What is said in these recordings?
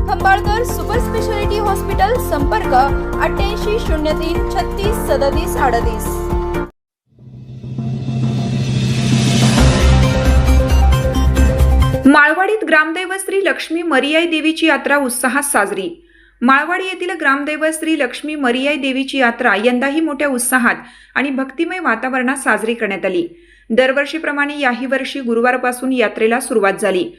Khambalkar super speciality hospital संपर्क अठ्ठ्याऐंशी शून्य तीन छत्तीस सदतीस अडतीस. माळवाडीत ग्रामदैवत श्री लक्ष्मी मरियाई देवीची यात्रा उत्साहात साजरी. माळवाडी येथील ग्रामदैवत श्री लक्ष्मी मरियाई देवीची यात्रा यंदाही मोठ्या उत्साहात आणि भक्तिमय वातावरणात साजरी करण्यात आली. दरवर्षीप्रमाणे याही वर्षी गुरुवारपासून यात्रेला सुरुवात झाली.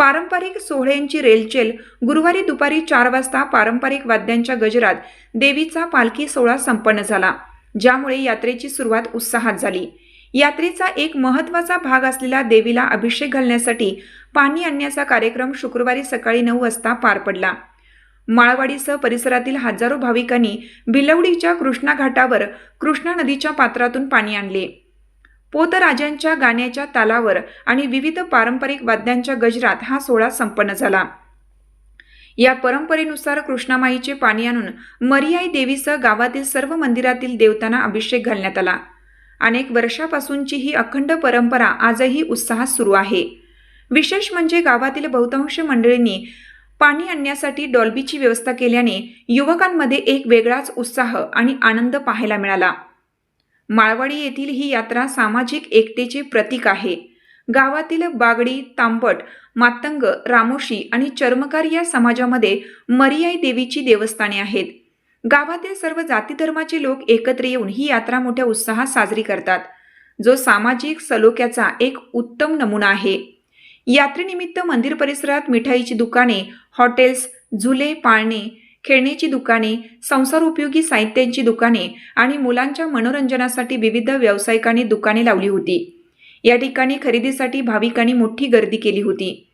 पारंपरिक सोहळ्यांची रेलचेल गुरुवारी दुपारी चार वाजता पारंपरिक वाद्यांच्या गजरात देवीचा पालखी सोहळा संपन्न झाला ज्यामुळे यात्रेची सुरुवात उत्साहात झाली. यात्रेचा एक महत्त्वाचा भाग असलेला देवीला अभिषेक घालण्यासाठी पाणी आणण्याचा कार्यक्रम शुक्रवारी सकाळी नऊ वाजता पार पडला. माळवाडीसह परिसरातील हजारो भाविकांनी भिलवडीच्या कृष्णा घाटावर कृष्णा नदीच्या पात्रातून पाणी आणले. पोतराजांच्या गाण्याच्या तालावर आणि विविध पारंपरिक वाद्यांच्या गजरात हा सोहळा संपन्न झाला. या परंपरेनुसार कृष्णामाईचे पाणी आणून मरियाई देवीसह गावातील सर्व मंदिरातील देवतांना अभिषेक घालण्यात आला. अनेक वर्षापासूनची ही अखंड परंपरा आजही उत्साहात सुरू आहे. विशेष म्हणजे गावातील बहुतांश मंडळींनी पाणी आणण्यासाठी डॉल्बीची व्यवस्था केल्याने युवकांमध्ये एक वेगळाच उत्साह आणि आनंद पाहायला मिळाला. माळवाडी येथील ही यात्रा सामाजिक एकतेचे प्रतीक आहे. गावातील बागडी तांबट मातंग रामोशी आणि चर्मकार या समाजामध्ये मरियाई देवीची देवस्थाने आहेत. गावातील सर्व जाती धर्माचे लोक एकत्र येऊन ही यात्रा मोठ्या उत्साहात साजरी करतात. जो सामाजिक सलोख्याचा एक उत्तम नमुना आहे. यात्रेनिमित्त मंदिर परिसरात मिठाईची दुकाने हॉटेल्स झुले पाळणे खेळण्याची दुकाने संसार उपयोगी साहित्यांची दुकाने आणि मुलांच्या मनोरंजनासाठी विविध व्यावसायिकांनी दुकाने लावली होती. या ठिकाणी खरेदीसाठी भाविकांनी मोठी गर्दी केली होती.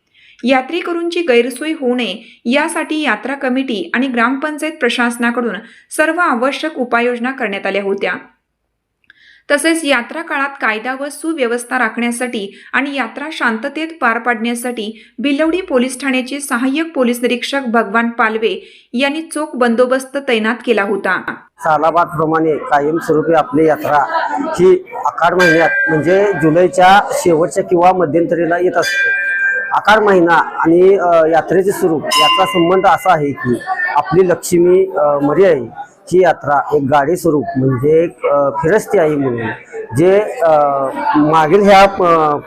यात्रेकरूंची गैरसोय होऊ नये यासाठी यात्रा कमिटी आणि ग्रामपंचायत प्रशासनाकडून सर्व आवश्यक उपाययोजना करण्यात आल्या होत्या. तसेच यात्रा काळात कायदा व सुव्यवस्था राखण्यासाठी आणि यात्रा शांततेत पार पाडण्यासाठी बिलवडी पोलीस ठाण्याचे सहाय्यक पोलीस निरीक्षक भगवान पालवे यांनी चोख बंदोबस्त तैनात केला होता. सालाबादप्रमाणे कायमस्वरूपी आपली यात्रा ही आखाड महिन्यात म्हणजे जुलैच्या शेवटच्या किंवा मध्यंतरीला येत असते. आखाड महिना आणि यात्रेचे स्वरूप याचा संबंध असा आहे की आपली लक्ष्मी मरी आई ही यात्रा एक गाडी स्वरूप म्हणजे एक फिरस्ती आहे म्हणून जे मागील ह्या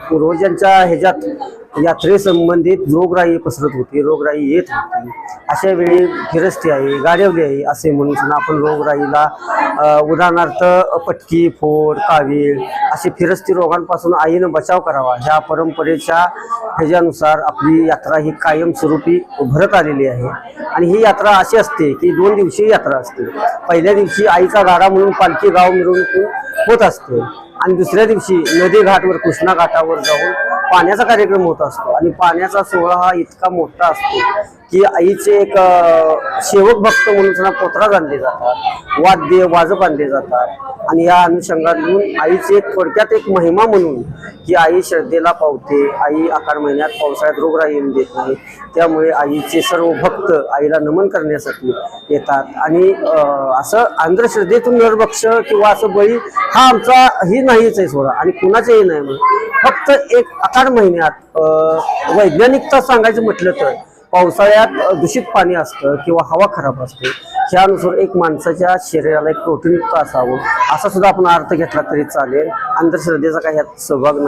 पूर्वजांच्या ह्याच्यात यात्रेसंबंधित रोगराई पसरत होती रोगराई येत होती. अशा वेळी फिरस्ती आहे गाडवली आहे असे म्हणून आपण रोगराईला उदाहरणार्थ पटकी फोड कावीळ असे फिरस्ती रोगांपासून आईनं बचाव करावा. ह्या परंपरेच्या ह्याच्यानुसार आपली यात्रा ही कायमस्वरूपी उभरत आलेली आहे. आणि ही यात्रा अशी असते की दोन दिवशी यात्रा असते. पहिल्या दिवशी आईचा गाडा म्हणून पालखी गाव मिरवणूक होत असते आणि दुसऱ्या दिवशी नदी घाटवर कृष्णा घाटावर जाऊन पाण्याचा कार्यक्रम होत असतो आणि पाण्याचा सोहळा हा इतका मोठा असतो की आईचे एक सेवक भक्त म्हणून त्यांना पोत्रात आणले जातात वाद्य वाजप आणले जातात. आणि या अनुषंगातून आईचे एक थोडक्यात एक महिमा म्हणून की आई श्रद्धेला पावते आई आकार महिन्यात पावसाळ्यात रोगराई येऊन देत नाही. त्यामुळे आईचे सर्व भक्त आईला नमन करण्यासाठी येतात. आणि असं अंधश्रद्धेतून नरभक्ष किंवा असं बळी हा आमचा ही नाहीच आहे सोडा आणि कुणाचंही नाही म्हणून फक्त एक आखाड महिन्यात वैज्ञानिकता सांगायचं म्हटलं तर पावसाळ्यात दूषित पाणी असतं किंवा हवा खराब असते ह्यानुसार एक माणसाच्या शरीराला एक प्रोटीनयुक्त असावं असा सुद्धा आपण अर्थ घेतला तरी चालेल. अंधश्रद्धेचा काही यात सहभाग नाही.